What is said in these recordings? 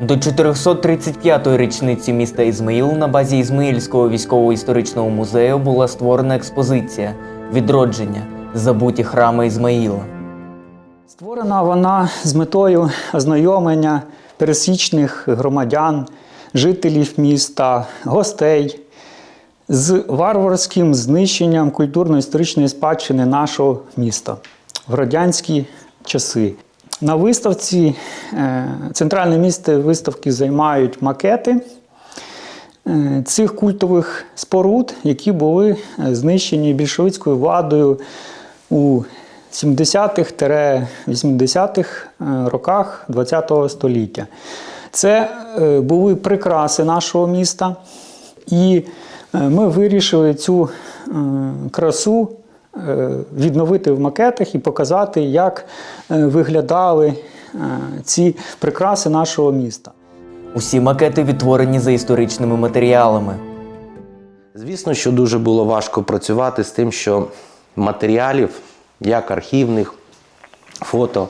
До 435-ї річниці міста Ізмаїл на базі Ізмаїльського військово-історичного музею була створена експозиція Відродження Забуті храми Ізмаїла. Створена вона з метою ознайомлення пересічних громадян, жителів міста, гостей з варварським знищенням культурно-історичної спадщини нашого міста в радянські часи. На виставці е, центральне місце виставки займають макети е, цих культових споруд, які були е, знищені більшовицькою владою у 70-х-80-х е, роках ХХ століття. Це були прикраси нашого міста, і ми вирішили цю красу відновити в макетах і показати, як е, виглядали е, ці прикраси нашого міста. Усі макети відтворені за історичними матеріалами. Звісно, що дуже було важко працювати з тим, що матеріалів, як архівних, фото,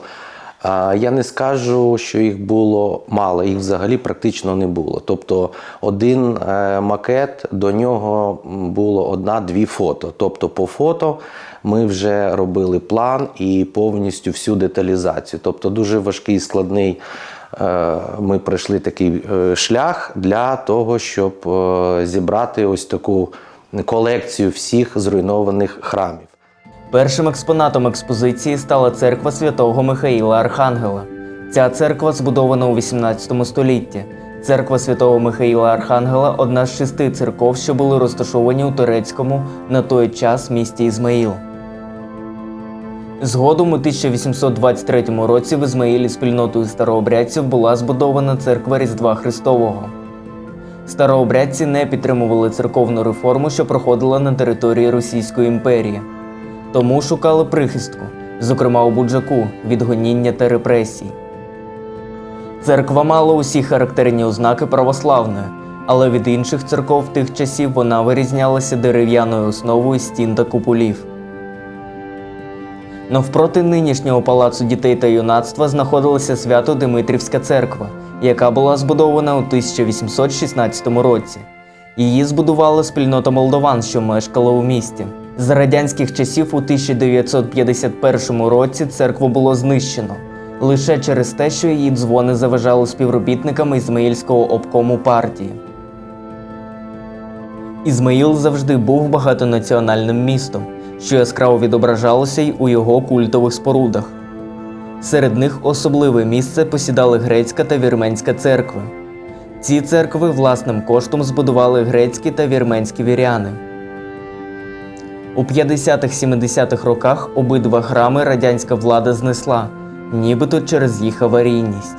я не скажу, що їх було мало, їх взагалі практично не було. Тобто один е, макет, до нього було одна-дві фото. Тобто по фото ми вже робили план і повністю всю деталізацію. Тобто дуже важкий і складний. е, Ми пройшли такий е, шлях для того, щоб зібрати ось таку колекцію всіх зруйнованих храмів. Першим експонатом експозиції стала церква святого Михаїла Архангела. Ця церква збудована у 18 столітті. Церква святого Михаїла Архангела одна з шести церков, що були розташовані у турецькому на той час місті Ізмаїл. Згодом у 1823 році в Ізмаїлі спільнотою старообрядців була збудована церква Різдва Христового. Старообрядці не підтримували церковну реформу, що проходила на території Російської імперії. Тому шукали прихистку, зокрема у Буджаку, від гоніння та репресій. Церква мала усі характерні ознаки православної, але від інших церков тих часів вона вирізнялася дерев'яною основою стін та куполів. Навпроти нинішнього палацу дітей та юнацтва знаходилася Свято-Димитрівська церква, яка була збудована у 1816 році. Її збудувала спільнота молдован, що мешкала у місті. За радянських часів у 1951 році церкву було знищено лише через те, що її дзвони заважали співробітникам Ізмаїльського обкому партії. Ізмаїл завжди був багатонаціональним містом, що яскраво відображалося й у його культових спорудах. Серед них особливе місце посідали грецька та вірменська церкви. Ці церкви власним коштом збудували грецькі та вірменські віряни. У 50-70-х роках обидва храми радянська влада знесла, нібито через їх аварійність.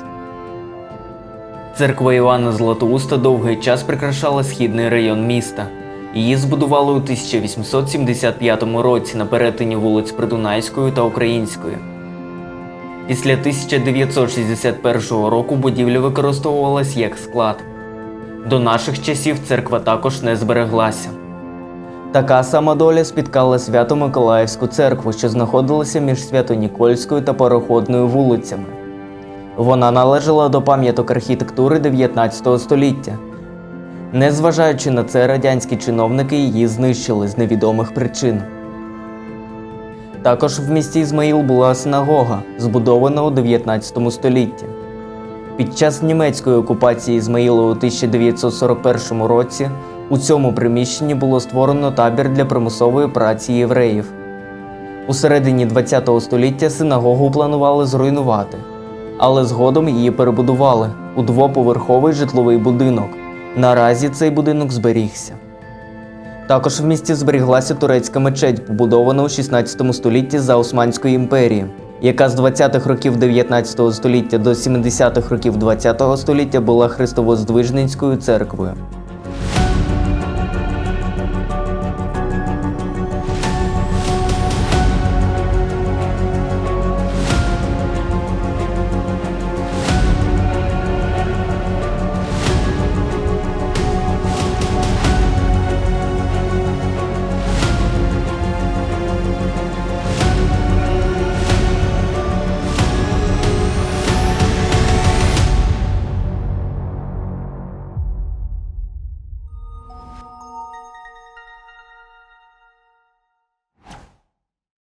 Церква Івана Златоуста довгий час прикрашала східний район міста. Її збудували у 1875 році на перетині вулиць Придунайської та Української. Після 1961 року будівля використовувалась як склад. До наших часів церква також не збереглася. Така сама доля спіткала Свято-Миколаївську церкву, що знаходилася між Свято-Нікольською та Пароходною вулицями. Вона належала до пам'яток архітектури 19 століття. Незважаючи на це, радянські чиновники її знищили з невідомих причин. Також в місті Ізмаїл була синагога, збудована у 19 столітті. Під час німецької окупації Ізмаїла у 1941 році у цьому приміщенні було створено табір для примусової праці євреїв. У середині ХХ століття синагогу планували зруйнувати, але згодом її перебудували у двоповерховий житловий будинок. Наразі цей будинок зберігся. Також в місті зберіглася турецька мечеть, побудована у 16 столітті за Османської імперії, яка з 20-х років 19 століття до 70-х років 20 століття була христовоздвижницькою церквою.